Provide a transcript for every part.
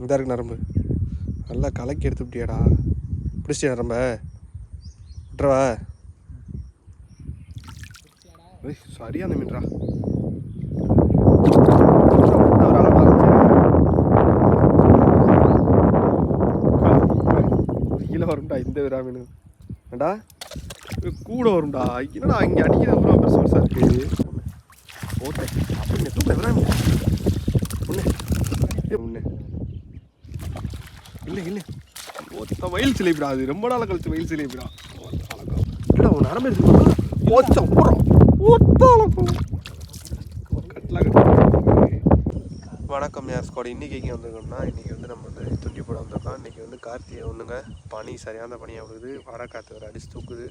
இந்த இருக்கு நரம்பு. நல்லா கலக்கி எடுத்து விட்டியாடா. பிடிச்சிட்டியா நரம்ப? விட்டுறவா? ஏய் சரியான மீன்டா கீழே வரும்டா இந்த விரா மீன் ஏண்டா கூட வரும்டா. என்னடா இங்கே அடிக்கிற பூரா பெருசு பெருசாக இருக்கு? ஓட்டேன் அப்படின்னு தூக்க விரா மீன் ஒன்று இல்லை இல்லை ஒத்த மயில் சிலைப்பிடா அது. ரொம்ப நாள் கழிச்சு மயில் சிலைப்பிடா இல்லை உன் நரம்பு எடுத்து ஓச்சா போகிறோம் கட்டு. வணக்கம் யார் ஸ்குவாட். இன்றைக்கி எங்கே வந்திருக்கோம்னா இன்றைக்கி வந்து நம்ம வந்து துண்டி போட வந்திருக்கோம். இன்றைக்கி வந்து கார்த்திகை ஒன்றுங்க பனி சரியான பனியாக விடுது வர காற்று வர அடிச்சு தூக்குது.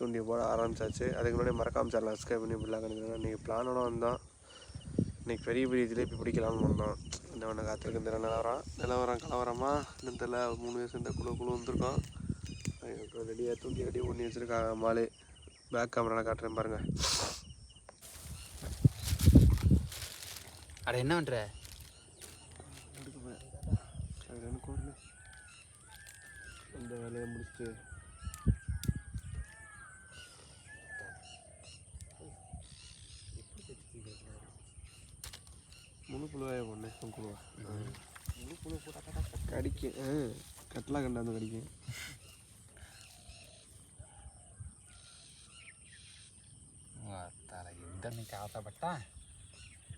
துண்டி போட ஆரம்பிச்சாச்சு. அதுக்கு முன்னாடி மறக்காம சேனல் சப்ஸ்கிரைப் பண்ணி இப்படிலாம் கணிக்கிறோம் இன்றைக்கி பிளானோட வந்தோம் இன்றைக்கி பெரிய பெரிய ஜிலேபி பிடிக்கலாம்னு வந்தோம் இந்த ஒன்று காத்திருக்கு இந்த நிலவரம். நிலவரம் கலவரமா? இந்த தெரியல மூணு பேர் சேர்ந்த குழு குழு வந்திருக்கோம். ரெடியாக தூக்கி ரெடி பண்ணி வச்சுருக்காங்க மாலு. பேக் கேமராவில் காட்டுறேன் பாருங்கள் அட என்ன பண்ற? அந்த வேலையை முடிச்சுட்டு முழு புழுவாய பொண்ணு குழுவா? முழு புழு போட்டா கடிக்கும். ஆ கட்டலா கண்டாந்து கடிக்கும் தலை இந்த இன்னைக்கு ஆசைப்பட்டா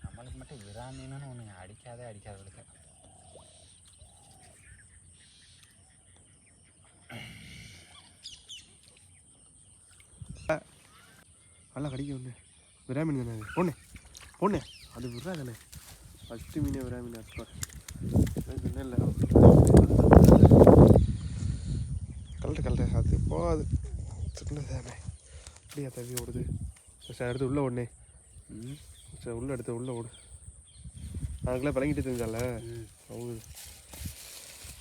நம்மளுக்கு மட்டும் விராமீனுன்னு ஒன்று அடிக்காதே அடிக்காதவளுக்கு. நல்லா கடிக்கும் ஒன்று விரா மீன் தானே அது? பொண்ணு பொண்ணு. அது விரா தானே ஃபஸ்ட்டு மீனே விரா மீன் அஸ்பார் இல்லை கலட்டு கலட்டு அது போகாது. சின்ன தானே அப்படியா தவி ஓடுது. சரி எடுத்து உள்ளே ஓடுனே. சரி உள்ளே எடுத்து உள்ளே ஓடு. அதுக்குள்ளே பழங்கிட்டு தெரிஞ்சால அவங்க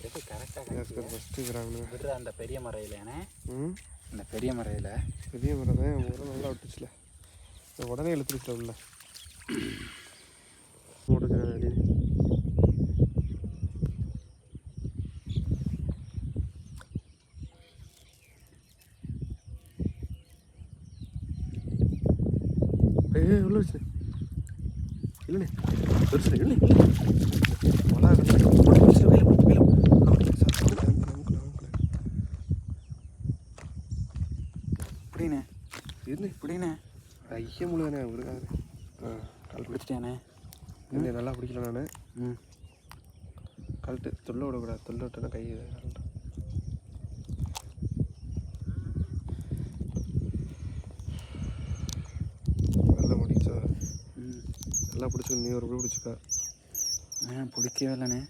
எது கரெக்டாக ஃபஸ்ட்டு இருக்கிறாங்கன்னு விடுற அந்த பெரிய மறையிலேனே ம். அந்த பெரிய மறையில். பெரிய மரம் தான் முதல்ல நல்லா விட்டுச்சுல. உடனே இழுத்துருச்சுல உள்ள. ஏய் உள்ள வச்சு. இல்லைண்ணே பெருசு இல்லை இல்லை நமக்கு இப்படிண்ணே இல்லை இப்படிண்ணே ஐயா முழுதானே விடுக்காது ஆ கழட்டு. பிடிச்சிட்டேனே இல்லை நல்லா பிடிக்கல நான். ம். கழட்டு. தொல்லை விடக்கூடாது. தொல்லை விட்டோன்னா கை கழட்டு நல்லா பிடிச்சா ம் நல்லா பிடிச்சிக்க நீ ஒரு படி பிடிச்சிக்க ஆ பிடிக்கவே இல்லைண்ணே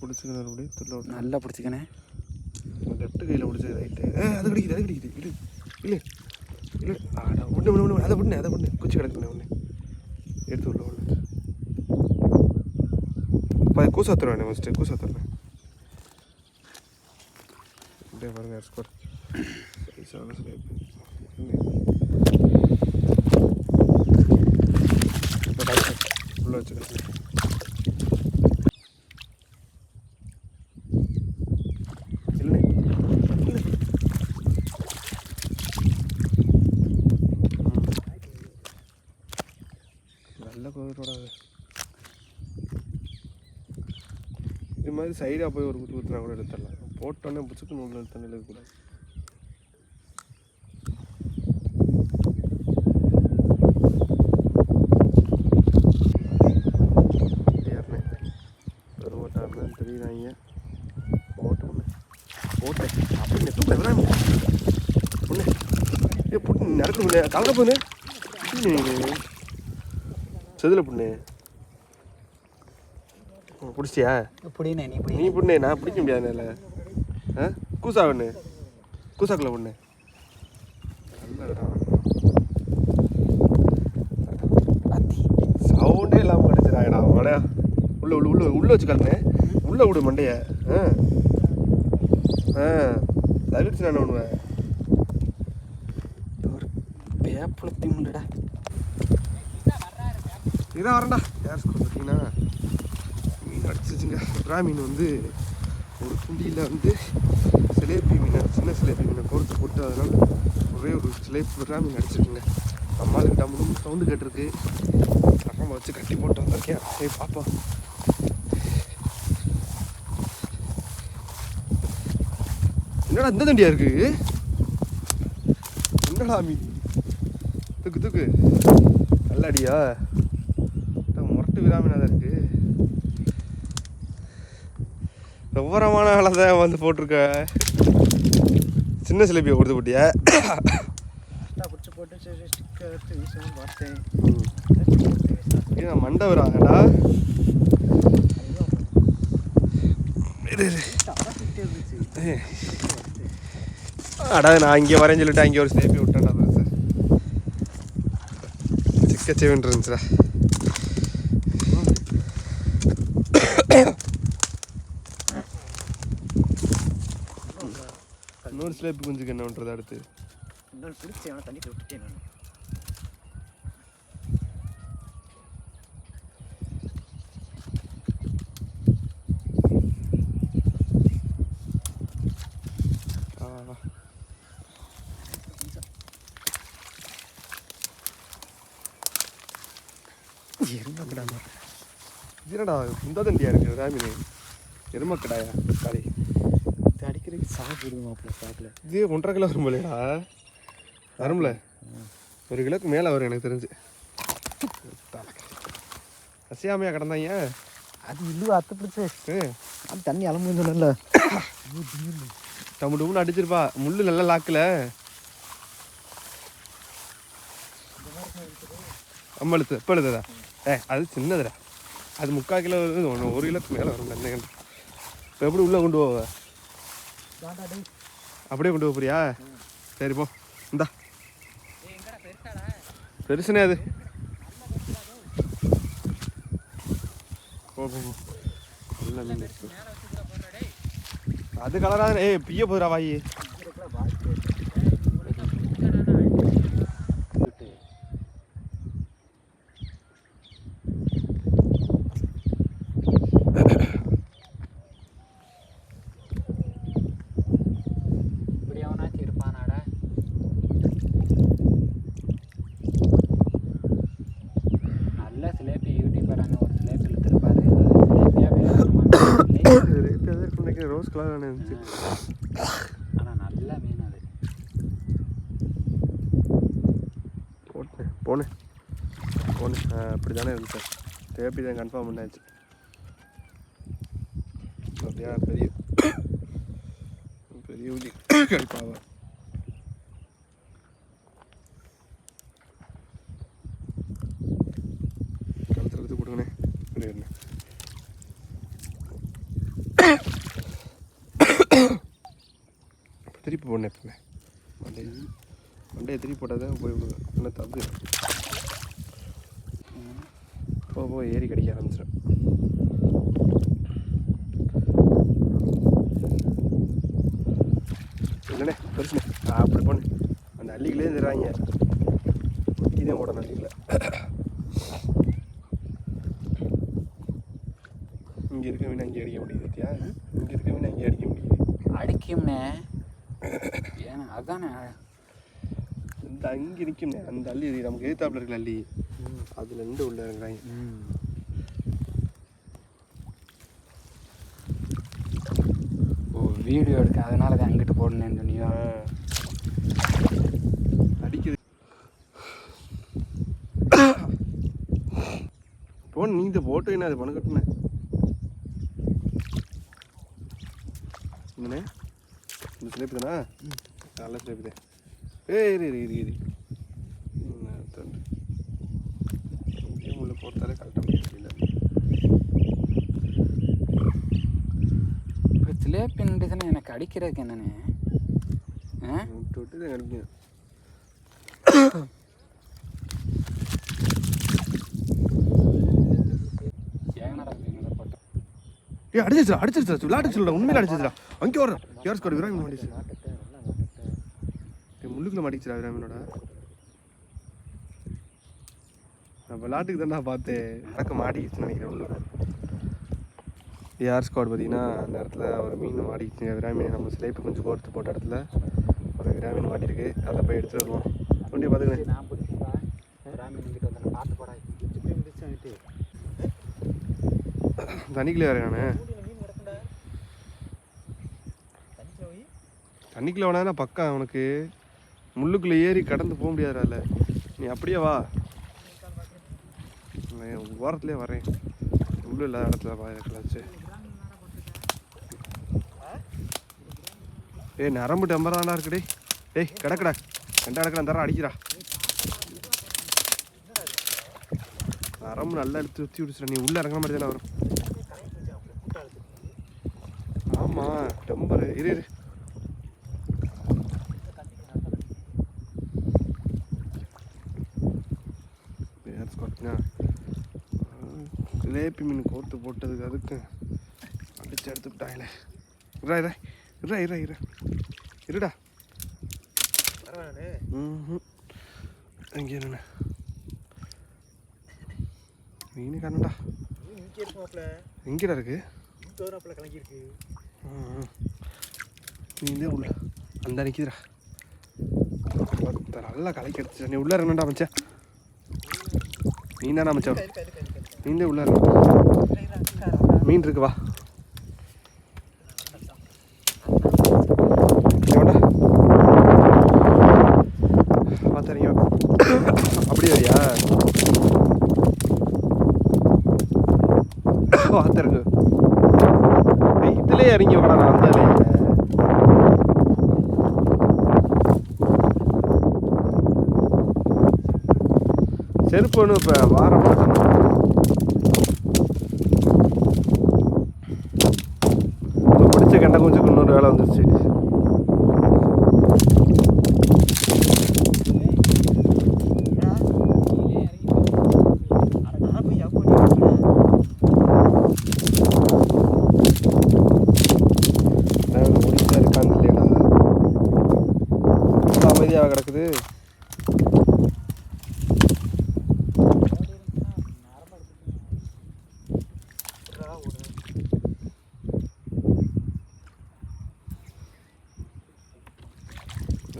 பிடிச்சிக்க ஒரு படி தொல்லை விட்டு நல்லா பிடிச்சிக்கண்ணே லெஃப்ட் கையில் பிடிச்சது ரைட்டு ஏ அது கிடைக்குது அது கிடைக்குது இல்லை இல்லை இல்லை ஆடா ஒன்று ஒன்று ஒன்று அதை பண்ணு அதை பண்ணு குச்சி கிடக்குண்ணே ஒன்று எடுத்து உள்ள ஒன்று இப்போ கூசா தருவேன் ஃபஸ்ட்டு கூசா தருவேன் அப்படியே பாருங்க ஸ்கோர் சைஸான ஸ்லேப் உள்ள இல்லை நல்ல கோவிலோட இது மாதிரி சைடாக போய் ஒரு குத்து குத்துனா கூட எடுத்துடலாம். போட்டோன்னே புச்சுக்கு உள்ள தண்ணியில் இருக்கக்கூடாது ஏறினேன் பெருமட்டாருன்னு தெரியுறாங்க போட்டு ஒன்று போட்டேன் அப்படின்னு தூக்க விடாம ஒன்று ஏ புட்டு நடக்க முடியல கலக்க போனே செதில் புண்ணு. பிடிச்சியா நீ புண்ணு நான் பிடிக்க முடியாதுல ஆ? கூசா ஒன்று கூசாக்குள்ள பொண்ணு. சவுண்டே இல்லாமல் கிடச்சிடாங்கடா அவனே உள்ள உள்ள உள்ள உள்ள வச்சு கலனே உள்ள விடு மண்டைய. ஆ. ஆ. தவிர்த்து நான் பண்ணுவேன்? பேப்பளத்தி முள்ளடா இதான் வரேன்டா யார் ஸ்கூல் பார்த்தீங்கன்னா மீன் அடிச்சிச்சுங்க விரா மீன் வந்து ஒரு குண்டியில் வந்து சிலேபி மீனை சின்ன சிலேபி மீனை கோர்த்து போட்டு அதனால் ஒரே ஒரு சிலேபி விரா மீன் அடிச்சிருக்குங்க அம்மாளுக்கு டம்முன்னு சவுண்டு கேட்டிருக்கு அப்புறமா வச்சு கட்டி போட்டு வந்திருக்கேன் சரி பார்ப்போம் என்னடா இந்த தண்டியா இருக்கு என்னடா மீன் தூக்கு தூக்கு. நல்ல அடியா முரட்டு விராமீனா தான் இருக்கு? விவரமான வேலை தான் வந்து போட்டிருக்க. சின்ன சிலைப்பியை கொடுத்து போட்டியா? பிடிச்சி போட்டு பார்த்தேன். ஏன் மண்டை வராங்கடா. அடா நான் இங்கே வரேன்னு சொல்லிட்டு அங்கே ஒரு சிலேப்பி விட்டேன்டா பெருசு சிக்கச்சேவன் இருந்துச்சுடா இன்னொரு சிலேப்பி குஞ்சுக்கு என்ன பண்ணுறது அடுத்து? இன்னொரு பிடிச்சி அவனை தண்ணி விட்டுட்டேன் நான் ஆ, வா. எருமக்கடா இது என்னடா இந்த தண்டியா இருக்கு ராமினி எருமக்கடாயா? காளி. இது அடிக்கிறதுக்கு சாப்பிடுது மாப்பிள்ள சாப்பிடல இது ஒன்றரை கிலோ வரும் போலேடா வரும்ல? ஒரு கிலோக்கு மேலே வரும் எனக்கு தெரிஞ்சு. அசையாமையா கிடந்தாங்க அது இல்லு அத்தை பிடிச்சி அது தண்ணி அலம்பு சொன்னல டம்மு டம்முன்னு அடிச்சிருப்பா. முள்ளு நல்லா லாக்கில். அம்மா எழுத்து எப்போ எழுதுதா ஏ அது சின்னதுடா. அது முக்கால் கிலோ வருது ஒன்று ஒரு கிலோக்கு மேலே வரும் என்ன இப்போ எப்படி உள்ளே கொண்டு போவ? அப்படியே கொண்டு போறியா? சரி போ. இந்தா. பெருசுனே அது. அது கலராக ஏய் பிய போதுடா வாயி இப்படி அவனாச்சும் இருப்பானாடா நல்ல சிலேபி யூடியூபரான ஒரு சிலேபி எடுத்துருப்பாரு ரேட் எதாவது கலர் இருந்துச்சு ஆனால் நல்ல மீன் அது. போட்டேன். போனேன். போனேன். அப்படி தானே இருந்துச்சு தேப்பி தான் கன்ஃபார்ம் பண்ணாச்சு. அப்படியா பெரிய பெரிய உதி கழிப்பாவா கழுத்துல எடுத்து கொடுங்கண்ணே இப்படி இருண்ணே. திருப்பி போடணும் எப்பவுமே. மண்டை. மண்டையை திருப்பி போட்டால் தான் போய் இல்லை தப்பு? போக போக ஏறி கடிக்க ஆரம்பிச்சிடும். இல்லைண்ணே பெருசுண்ணே? ஆ, அப்படி போனேன் அந்த அள்ளிகளே தருவாங்க ஒட்டி தான் போடணும் அள்ளிகளை இங்கே இருக்க மீன் அங்கே அடிக்க முடியுது இங்கே இருக்க மீன் அங்கே அடிக்க முடியுது. அடிக்கும்னே ஏன்னா அதானே? இந்த அங்கே நிற்கும்ண்ணே அந்த அள்ளி நமக்கு எதிர்த்தாப்புல இருக்கிற அள்ளி? அதுல இருந்து உள்ள இறங்குறாங்க. ம். ஓ வீடியோ எடுக்க அதனால தான் அங்கிட்டு போடணுன்னு சொன்னியோ அடிக்குது. போன் நீ இந்த போட்டோ என்ன அது பணம் கட்டுன? ஸ்லேப்பு தானா நல்ல ஸ்லேப்பு தான் ஏய் இரு இரு இரு இரு. உள்ள போட்டாலே கரெக்டாக முடியல இப்போ சிலேபி நின்றுச்சுன்னா எனக்கு அடிக்கிறதுக்கு என்னண்ணே ஆ? விட்டு விட்டு தான் அடிக்கும் ஏங்கடா இவங்களை போட்டு ஏய் அடிச்சிருச்சா அடிச்சிருச்சா விளாட்டு சொல்லுடா உண்மையில அடிச்சிருச்சா அங்கே வர யார் ஸ்கோர் விராமீன் அடிச்சு ஏய், முள்ளுக்குள்ள மாட்டிச்சுடா விராமீனோட நான் விளாட்டுக்கு தான் பார்த்தேன் எனக்கு மாட்டிக்கிச்சுன்னு நினைக்கிறேன் உள்ள ஏர் ஸ்குவாட் பார்த்தீங்கன்னா அந்த இடத்துல ஒரு மீன் மாட்டிக்கிட்டு விராமீன் நம்ம சிலைப்பு கொஞ்சம் கோர்த்து போட்ட இடத்துல ஒரு விராமீன் மாட்டிருக்கு. அதை போய் எடுத்துட்டு வருவோம். நான் பார்த்து முடிச்சு வந்துட்டு தண்ணிக்குள்ளே வரேன் நான் மீன் கிடக்குண்டா தண்ணிக்குள்ள போய் தண்ணிக்குள்ளே வேணா பக்கம் அவனுக்கு முள்ளுக்குள்ளே ஏறி கடந்து போக முடியாதுல நீ அப்படியே வா. ஓரத்துலேயே வரேன் முள்ளு இல்லாத இடத்துல வா கலாச்சு ஏய் நரம்பு டெம்பரானா இருக்குடே. ஏய் கிடக்குடா. ரெண்டா கிடக்குறா தரம் அடிக்கிறா. நரம்பு நல்லா எடுத்து ஊற்றி விடுச்சுடா. நீ உள்ளே இறங்குற மாதிரி தானே வரும். ஆமாம் டெம்பரு இரு இரு யார் ஸ்காட்னா லேப்பி மீன் கோர்த்து போட்டதுக்கு அதுக்கு அடிச்சு எடுத்துக்கிட்டாங்களே. இரா இரா இரா இரா இரா இருடா. ம் அங்கே என்ன மீன் இருக்குமாப்ல எங்கடா இருக்கு. இங்கே வராப்புல கலங்கியிருக்கு ம் நீ உள்ள. அந்த நிற்கிதுடா நல்லா கலக்கி எடுத்துச்சு. நீ உள்ள இருக்கணும்டா மச்சான். நீ தானே மச்சான். இருக்கு உள்ள மீன் இருக்கு வா. எவன்டா அப்படி வரியா? பார்த்துருங்க இதுலயே இறங்கி வாடா நான் வந்தாலே. செருப்பு ஒன்று இப்போ வாரம் மாட்டேன் இப்போ பிடிச்ச கண்டை கொஞ்சம் இன்னொரு வேலை வந்துருச்சு. அமைதியாக கிடக்குது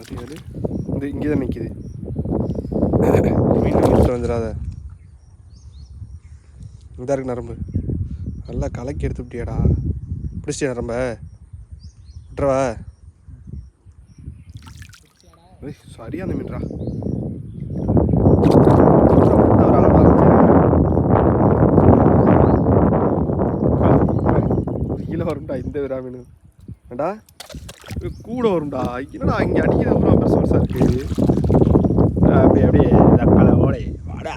அது இந்த இங்கே தான் நிற்கிது மீன் முடிச்சுட்டு வந்துடாத தான் இருக்கு நரம்பு. நல்லா கலக்கி எடுத்து விட்டியாடா. பிடிச்சியா நரம்ப? விட்டுறவா? ஏய் சரியான மீன்டா கீழே வரும்டா இந்த விரா மீன். ஏண்டா? கூட வரும்டா. என்னடா இங்கே அடிக்கிறது பூரா பெருசு பெருசாக இருக்கு? அப்படியே அப்படியே தக்காள ஓடை வாடா.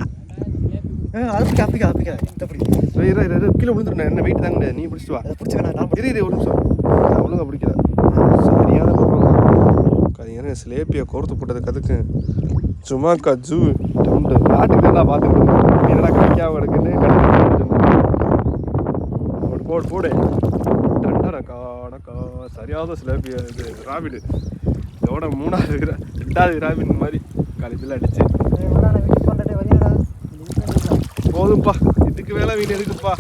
அப்பிக்கா அப்பிக்கா அப்பிக்கா இந்த பிடி. ஏய், இரு கீழே விழுந்துருந்தேன் என்ன வெயிட் தாங்க நீ பிடிச்சிட்டு வா. அதை பிடிச்சிக்கண்ணா நான் இரு இரு ஒரு நிமிஷம். நான் ஒழுங்கா பிடிக்கல. சரியான கதையான சிலேப்பியை கோர்த்து போட்டதுக்கு அதுக்கு சும்மா கஜு டம்டு நாட்டுக்கு நல்லா பார்த்துக்கிட்டு என்னடா கிடைக்காம இருக்குன்னு போடு போடு போடு. ரெண்டாடக்கா அடக்கா சரியான சிலேப்பியா இது ராபிடு. இதோட மூணாவது ரெண்டாவது விராமின் மாதிரி காலேஜில் அடிச்சு. போதும்ப்பா இதுக்கு மேலே வீடு எதுக்குப்பா?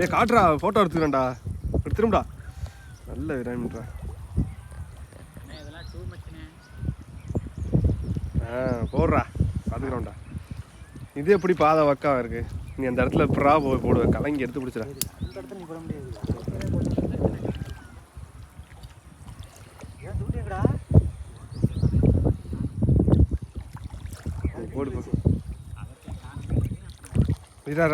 ஏ நான் காட்டுறா ஃபோட்டோ எடுத்துக்கிறேன்டா. எடுத்துரும்டா நல்ல விராமின்றா இதெல்லாம் டூ ஆ போடுறா. பார்த்துக்கிறோம்டா. இது எப்படி பாதை வக்கம் இருக்கு? நீ அந்த இடத்துல ப்ரா போய் போடுவ கலங்கி எடுத்து பிடிச்சிட இந்த இடத்துல போட முடியாது ஏன் தூட்டிங்கடா போடு போ இதா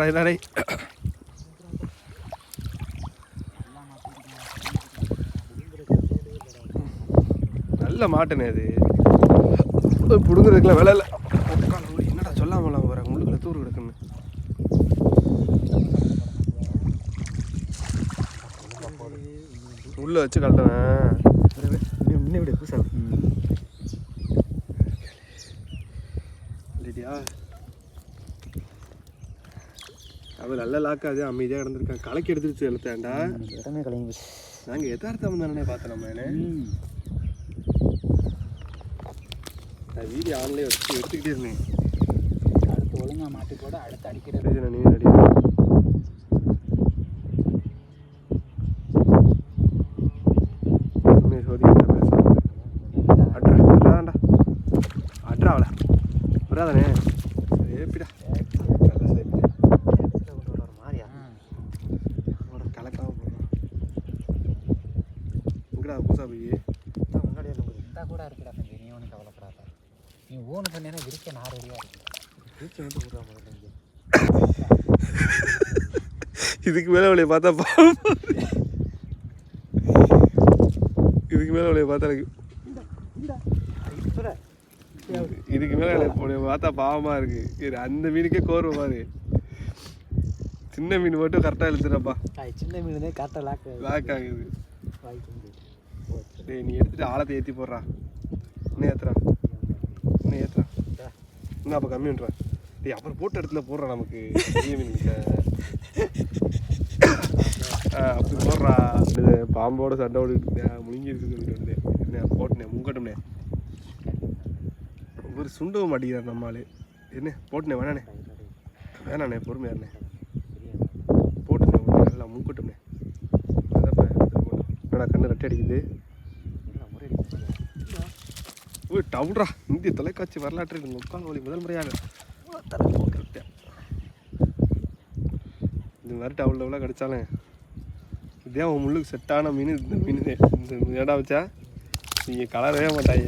நல்ல மாட்டுனே அது. பிடுங்குறதுக்குலாம் வேலை இல்லை உட்காந்து உள்ள என்னடா சொல்லாமல வர முள்ளுக்குள்ள தூர் கிடக்குன்னு உள்ள வச்சு கழட்டுவேன் இன்னும் விடு புதுசா இல்லையா அவள் நல்ல லாக்காது அமைதியாக கிடந்திருக்கான் கலக்கி எடுத்துருச்சு எழுத்தாண்டா இடமே கலங்கி நாங்கள் எதார்த்தம் தானே பார்த்தோம் நம்ம நான் வீடியோ ஆன்லேயே வச்சு எடுத்துக்கிட்டே இருந்தேன். அடுத்து ஒழுங்கா மாட்டி போட அடுத்து அடிக்கிறது. நான் நீ ரெடி உண்மையை சோதிக்கிட்ட பேசுகிறேன் அட்ரா அட்ராதான்டா அட்ரா அவளை வராதானே ஏப்பிடா நல்ல சேப்பிடா ஒரு மாதிரியா அவனோட கலக்காம போகிறான் எங்கடா பூசா போய் முன்னாடி இருந்தா கூட இருக்குடா தம்பி நீ ஒன்றும் கவலைப்படாத நீ ஓன் பண்ணேன்னா விரிக்க நான் ரெடியாக இருக்கு விரிக்க வந்து விடுறா முதல்ல இங்கே இதுக்கு மேலே அவளைய பார்த்தா பாவம். இதுக்கு மேலே அவளைய பார்த்தா எனக்கு இதுக்கு மேலே அவளைய பார்த்தா பாவமாக இருக்கு. இது அந்த மீனுக்கே கோர்வை பாரு. சின்ன மீன் மட்டும் கரெக்டாக இழுத்துறப்பா. சின்ன மீன் கரெக்டாக லாக் லாக் ஆகுது. டேய் நீ எடுத்துட்டு ஆழத்தை ஏற்றி போடுறா. இன்னும் ஏத்துறா. இன்னும் ஏத்துறா. இன்னும் அப்போ கம்மி பண்ணுறேன் டேய் அப்புறம் போட்ட இடத்துல போடுறா நமக்கு. அப்படி போடுறா. இது பாம்போட சண்டை ஓடிட்டு முழுங்கிருக்கு சொல்லிட்டு என்ன முங்கட்டும்னே. ஒரு சுண்டவும் மாட்டேங்கிறார் நம்மளால என்ன போட்டுனே வேணாண்ணே வேணாண்ணே பொறுமையாண்ணே போட்டுனே ஒன்று நல்லா முங்கட்டும்னே. வேணா கண்ணு ரெட்டை அடிக்குது? ஓ டவுட்ரா. இந்திய தொலைக்காட்சி வரலாற்றில் முக்கால் ஒளி முதல் முறையாக கரெக்டாக இந்த மாதிரி டவுல் டவுலாக கிடச்சாலும் இதே அவன் முள்ளுக்கு செட்டான மீன் இந்த மீன். இந்த ஏடா வச்சா நீங்கள் கலரவே மாட்டாங்க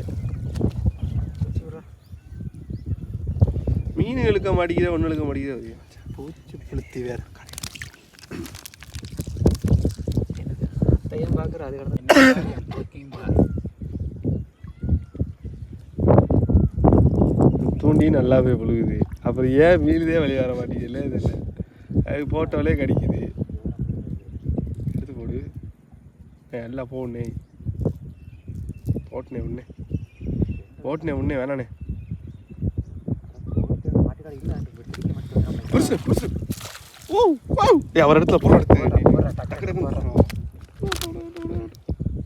மீன் இழுக்க மாட்டேங்கிற ஒன்று இழுக்க மாட்டேங்கிற பூச்சி புளுத்தி வேற அத்தையும் பார்க்குற அது கடந்து தூண்டி நல்லாவே புழுகுது. அப்புறம் ஏன் மீனுதே வெளியே வர மாட்டேங்குது? இல்லை அது போட்டோலே கடிக்குது. எடுத்து போடு. எல்லாம் போடணே போட்டுனே உடனே போட்டுனே உடனே மாட்டேன் புருசு புருசு. ஓ ஓ அவர் இடத்துல போகிற.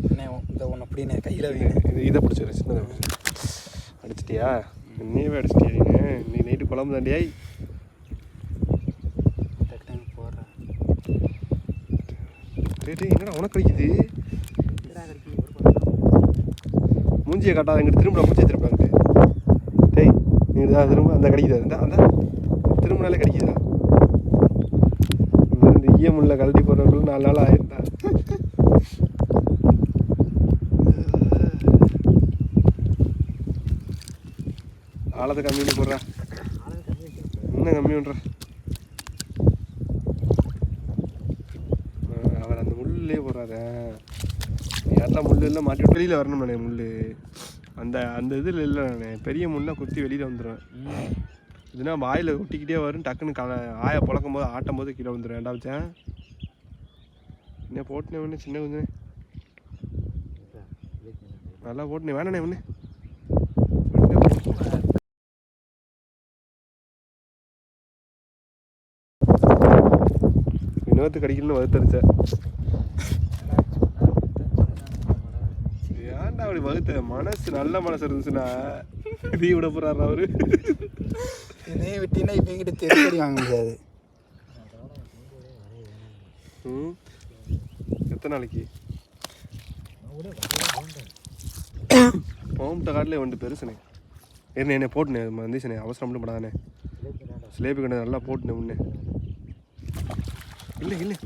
என்ன இந்த ஒன்று அப்படின்னு கையில் இது இதை பிடிச்சிரு சின்னதை அடிச்சிட்டியா? நீவே அடிச்சிட்டியா நீ? நீ பழம் குழம்பு தாண்டியாய் என்னடா உனக்கு கிடைக்குது மூஞ்சியை காட்டாத எங்கிட்ட திரும்ப மூஞ்சியை திருப்பாங்க டேய் நீ தான் திரும்ப அந்த கிடைக்குதா அந்த அந்த திரும்பினாலே கிடைக்குதா? இந்த இந்த ஈயமுள்ள கழட்டி போடுறவங்களும் நாலு நாள் ஆயிருந்தா. ஆழத்தை கம்மி போடுறா ஆளுங்க கம்மி வச்சிருக்கேன் இன்னும் கம்மி பண்ணுற அவர் அந்த முள்ளே போகிறாரு யாரெல்லாம் முள் இல்லை மாட்டி விட்டு வெளியில் வரணும் நானே முள் அந்த அந்த இதில் இல்லை நான். பெரிய முள்ளாக குத்தி வெளியில் வந்துடுவேன் இதுனா வாயில் ஒட்டிக்கிட்டே வரும் டக்குன்னு கல ஆய பழக்கும் போது ஆட்டும் போது கீழே வந்துடும் ஏன்டா வச்சேன் என்ன போட்டுனே ஒன்று சின்ன கொஞ்சம் நல்லா போட்டுனே வேணாண்ணே ஒன்று இன்னொருத்து கடிக்கணும்னு வகுத்தரிச்ச ஏன்டா அப்படி வகுத்த? மனசு நல்ல மனசு இருந்துச்சுன்னா நீ விட போறாரு அவரு. இதே விட்டீங்கன்னா இப்போ எங்கிட்ட தெரியடி வாங்க முடியாது. ம்? எத்தனை நாளைக்கு? போம்ட்ட காட்டில் வந்து பெருசுனே. என்ன என்ன போட்டுனே வந்துச்சுனே அவசரம் மட்டும் படாதானே. சிலேபி கண்டு நல்லா போட்டுனே முன்னே. இல்லை இல்லை.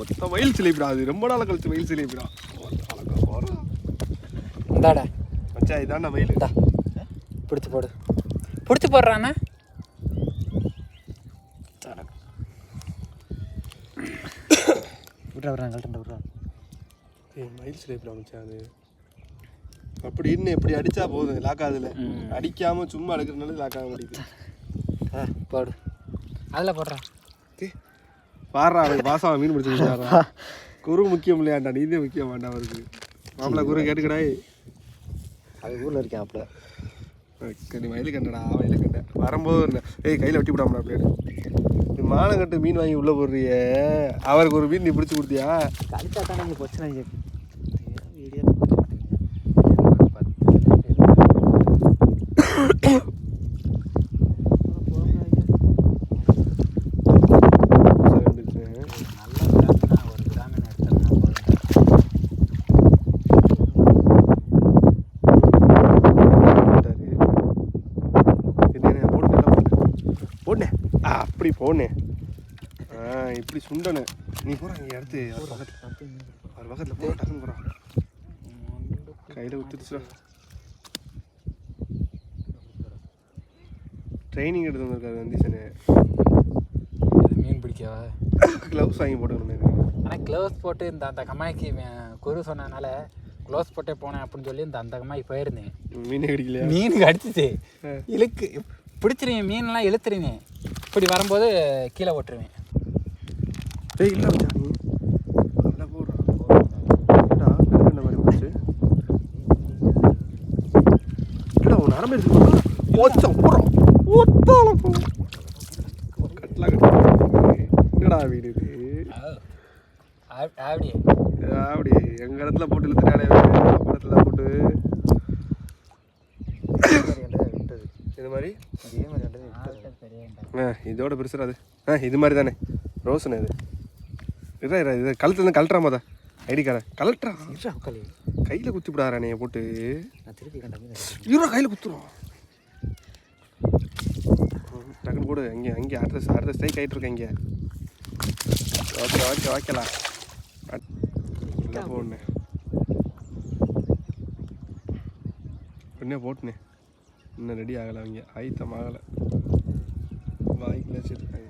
ஒத்த வயல் சிலேபிடா அது. ரொம்ப நாள் கழிச்சு வயல் சிலேபிடா. இந்தாடா. மச்சா இதாண்டா வயல். இந்தா. பிடிச்சி போடு. பிடிச்சி போடுறாண்ணா விட்றா விட்றா கழட்ட விட்றா. ஏய் மயில் சிலேபிடா மச்சான் அது. அப்படி இன்னும் எப்படி அடிச்சா போதும் லாக் ஆகுதுல ம். அடிக்காம சும்மா அடிக்கிறதுனால லாக் ஆக முடியுது ஆ போடு. அதில் போடுறா. அவனுக்கு பாசம் மீன் பிடிச்சி குரு முக்கியம் இல்லையாண்டா நீதே முக்கியம் வேண்டாம் அவருக்கு. மாப்பிள்ள குரு கேட்டுக்கடாய் அது ஊரில் இருக்கேன் அப்பல நீ வயலு கண்டடா வயலு கண்ட வரும்போது ஏய் கையில் வெட்டி விடாமடா இது மானங்கட்டு மீன் வாங்கி உள்ள போடுறிய. அவருக்கு ஒரு மீன் நீ பிடிச்சி கொடுத்தியா? கழிச்சா தானே பிரச்சனை வீடியோ நல்ல கிராமனா ஒரு கிராமம் எடுத்தோம்னா போதும் போடனே ஆ ஆ இப்படி சுண்டனு. நீ போற இங்கே அடுத்து அவர் பக்கத்தில். அவர் பக்கத்தில் போற டக்குன்னு போகிறான் கையில் வித்துருச்சுடா ட்ரைனிங் எடுத்து வந்திருக்காரு நந்தீசனு. இது மீன் பிடிக்கவா? க்ளவுஸ் வாங்கி போட்டுக்கணும் ஆனால் க்ளவுஸ் போட்டு இந்த அந்த கம்மாய்க்கு குரு சொன்னதுனால க்ளவுஸ் போட்டே போனேன் அப்படின்னு சொல்லி இந்த அந்த கம்மாய்க்கு போயிருந்தேன். மீனே கிடைக்கலையா மீன் கடிச்சிச்சு. இழுக்கு. பிடிச்சிருவேன் மீன்லாம் இழுத்துருவேன் இப்படி வரும்போது கீழே ஓட்டுருவேன் இல்லை மச்சான் நீ நல்லா போடுறான் ஏடா கண்ணு மாதிரி போச்சு ஏடா உன் நரம்பு இருக்கு ஓச்சம் போடுறான் ஓத்தாலும் கட்டலாம் கட்டு என்னடா வீடு இது அப்படி அப்படி எங்க இடத்துல போட்டு இழுத்துட்டானே இடத்துல போட்டு இது மாதிரி ஆ இதோட பெருசுடா அது. ஆ இது மாதிரி தானே ரோசன் இது. இதா இதா இது கழுத்துல கழட்டுறா மொத. ஐடி கார்டை. கழட்டுறா. கையில் குத்தி விடாரானே போட்டு. இருபா கையில் குத்துரும். ம், டக்குன்னு போடு. அங்கே அங்கே அடுத்த அடுத்த ஸ்ட்ரைக் ஆகிட்டு இருக்கேன் இங்கே. ஓகே ஓகே ஓகேலாம் போடணே உடனே போட்டுனே இன்னும் ரெடி ஆகலை அவங்க. ஆயத்தம் ஆகலை. வாய்க்கில் வச்சுருக்காங்க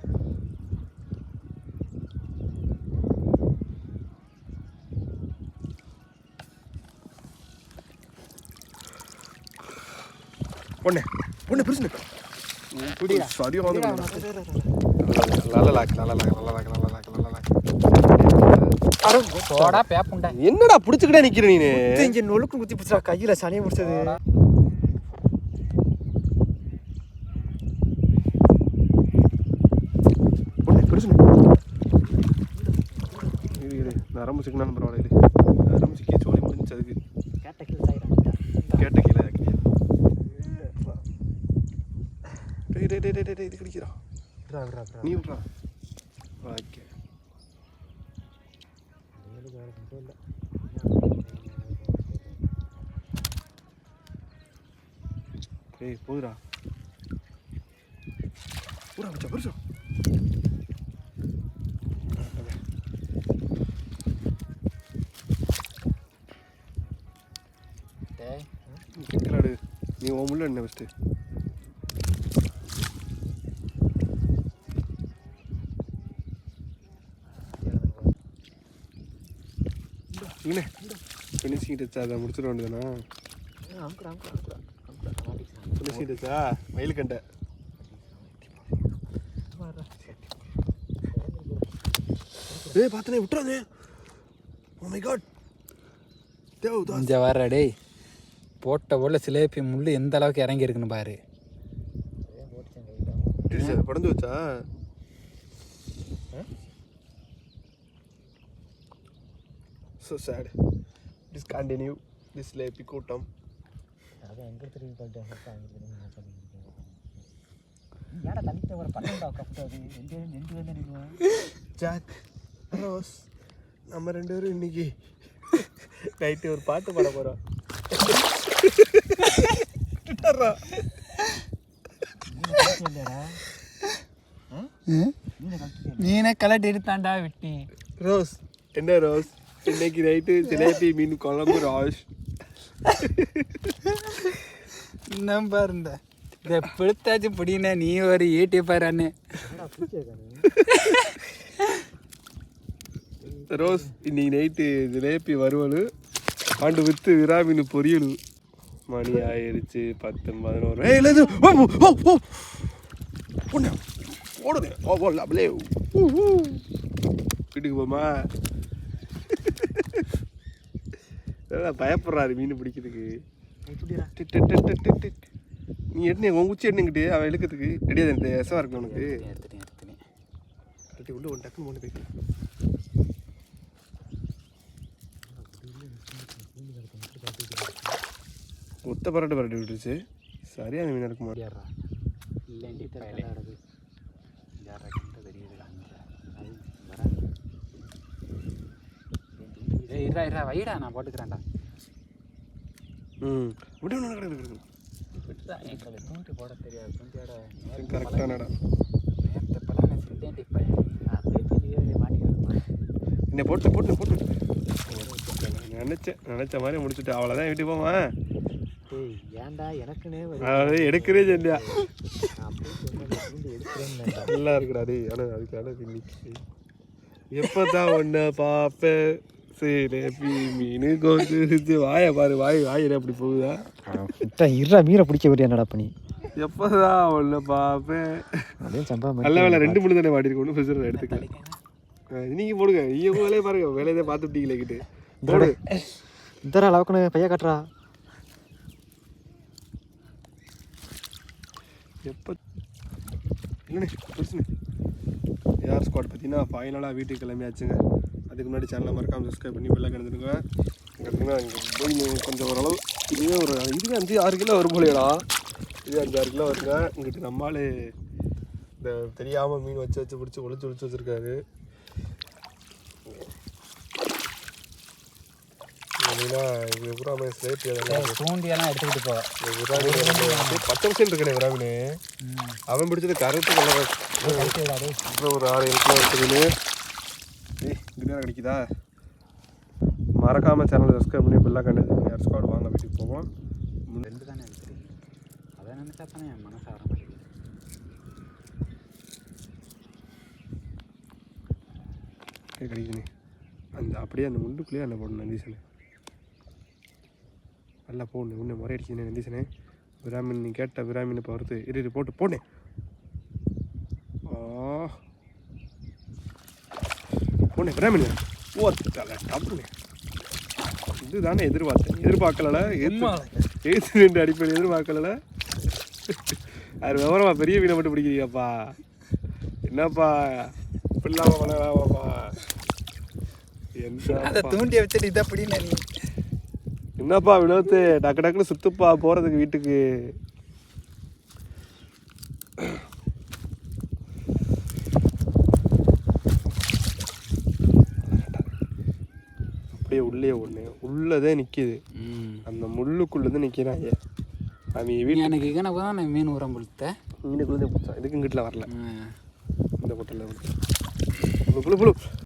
பொண்ணு பொண்ணு பிரிச்சுனு சரியா வந்து நல்ல லாக் நல்ல லாக் நல்ல லாக் நல்ல லாக் நல்ல என்னடா பிடிச்சிக்கிட்டே நிக்கிற நீனு? இங்க நொழுக்கு குத்தி பிடிச்சா கையில சனியை பிடிச்சது பொண்ணு பிரிச்சுனு இது இது நரம்பு சிக்கனாலும் பரவாயில்ல நரம்பு சிக்கி சோழி முடிஞ்சு அதுக்கு. கேட்ட கீழே கேட்ட கீழே கிளியா டேய் டேய் டேய் டேய், டேய் இது கிடைக்கிறா நீ விட்றா. ஓகே. ஏய் போதுடா. பூரா வச்சா பெருசா டேய் கிளாடு நீ முள்ள என்ன ஃபஸ்ட்டு இவனே ஃபினிஷிங் டச்சா அதை முடிச்சிட வேண்டியதானா ஃபினிஷிங் டச்சா மயில் கண்டை. ஏய் பார்த்தனே விட்டுறாதே. ஓ மை காட் தேவ் தா இங்கே டேய். போட்ட போல சிலேபி முள் எந்த அளவுக்கு இறங்கி இருக்குன்னு பாரு. படந்து வச்சா so sad this continue this லேப்பி கூட்டம். அதான் எங்க திரும்பி ஏடா தள்ளிட்டு ஒரு பன்னெண்டா கப்பு அது? ரெண்டு ரெண்டு வந்து ஜாக் ரோஸ் நம்ம ரெண்டு பேரும் இன்னைக்கு நைட்டு ஒரு பாட்டு பாட போகிறோம் கழிச்சு மீனை கலட்டி எடுத்தாண்டா விட்டி. ரோஸ். என்ன ரோஸ்? இன்னைக்கு நைட்டு ஜிலேபி மீன் குழம்பு ரோஸ். இன்னும் பாருந்த இதை பிடித்தாச்சு பிடினா நீ ஒரு யூடியூபர் அண்ணே ரோஸ் இன்னைக்கு நைட்டு ஜிலேபி வறுவல் ஆண்டு வித்து விரா மீன் பொரியல். மணி ஆயிடுச்சு பத்து பதினோரு. ஏய் இல்லை ஓ ஓ ஓ பொண்ணு ஓடுது ஓ ஓ லப்லே வீட்டுக்கு போமா பயப்படுறாரு மீன் பிடிக்கிறதுக்கு. நீ என்ன உன் குச்சி என்னங்கிட்டு அவன் இழுக்கிறதுக்கு ரெடியாக தான் எசவா இருக்கு உனக்கு. பரட்டி உள்ள ஒரு டக்குன்னு மூணு போய்க்கலாம் ஒத்த பரட்டு பரட்டி விட்டுருச்சு. சரியான மீன் இருக்குமா? இருடா இருடா வைடா நான் போட்டுக்கிறேன்டா. ம். விட கிடக்கு தூண்டி போட தெரியாது. தூண்டியோட கரெக்டான இடம் நேரத்தை நான் சொல்லிட்டேன் இப்போ என்னை போட்டு போட்டு போட்டு நினச்சேன் நினச்ச மாதிரி முடிச்சுட்டு அவ்வளோதான் வீட்டுக்கு போவேன் அதாவது எடுக்கிறே சொல்லியா நல்லா இருக்குடா டேய். ஆனால் அதுக்கான எப்போ தான் ஒன்றை பார்ப்பேன்? சரி மீன் கோந்து வாயை பாரு வாய் வாயில் அப்படி போகுதா? இருடா மீரை பிடிக்க விடியா என்னடா பண்ணி எப்போ தான் ஒன்றை பார்ப்பேன்? அதே சம்பா நல்ல வேலை ரெண்டு மூணு தானே மாட்டிருக்கு ஒன்றும் பிரச்சனை எடுத்துக்கலாம் நீங்கள் போடுங்க நீங்கள் வேலையை பாருங்க வேலையை தான் பார்த்து விட்டீங்களே கிட்டு. போடு. இந்தரா அளவுக்குன்னு பைய காட்டுறா. எப்போ இல்லைண்ணே பிரச்சனை ஏஆர் ஸ்குவாட் பார்த்தீங்கன்னா ஃபைனலாக வீட்டுக்கு கிளம்பியாச்சுங்க. அதுக்கு முன்னாடி சேனலை மறக்காமல் சப்ஸ்கிரைப் பண்ணி வெளில கிடந்துருங்க பார்த்தீங்கன்னா இங்கே போய் கொஞ்சம் ஓரளவு இதுவே ஒரு இதுவே அஞ்சு ஆறு கிலோ வரும் போலேடா இது அஞ்சு ஆறு கிலோ வருங்க. இங்கிட்டு நம்மளால் இந்த தெரியாமல் மீன் வச்சு வச்சு பிடிச்சி ஒழிச்சு ஒழிச்சு வச்சுருக்காரு. அப்படின்னா இது பூரா ஸ்லேட் அதெல்லாம் தூண்டியெல்லாம் எடுத்துக்கிட்டு போ. அப்படியே பச்சை பர்சன்ட் இருக்கனே விராமினு அவன் பிடிச்சது கருத்து கலர் அப்புறம் ஒரு ஆறு ஏழு கிலோ இருக்குது ஏய் கிட்ட கிடைக்குதா? மறக்காம சேனல் சப்ஸ்கிரைப் பண்ணி பில்லா கண்டு யார் ஸ்குவாட் வாங்க வீட்டுக்கு போவோம் ரெண்டு தானே அதை நினச்சா என் மனசு அந்த அப்படியே அந்த முண்டுக்குள்ளேயே என்ன போடணும் நந்தீசனே நல்லா போடணும் உன்னை முறை அடிச்சுனே நந்தீசனே விராமின் நீ கேட்ட விராமினை பொறுத்து இரு இரு போட்டு போனேன் போனேன் விராமின். ஓ தலை டப்புனே இதுதானே எதிர்பார்த்தேன். எதிர்பார்க்கலல ஏசு ரெண்டு அடிப்படை எதிர்பார்க்கலல. அது விவரமா பெரிய மீனை மட்டும் பிடிக்கிறீங்கப்பா என்னப்பா? இப்படிலாமா அதை என்ன தூண்டியை வச்சுட்டு இதை பிடின நீ என்னப்பா வினோத்து டக்கு டக்குன்னு சுத்துப்பா போறதுக்கு வீட்டுக்கு. அப்படியே உள்ளே ஒன்று உள்ளதே நிற்கிது அந்த முள்ளுக்குள்ளதான் நிற்கிறாங்க அவன் நீ வீட்டு எனக்கு இகனக்கு தான் நான் மீன் உரம் கொடுத்த மீனுக்குள்ளதே பிடிச்சான் இதுக்கு இங்கிட்டில் வரல. இந்த ஹோட்டலில் புழு புழு.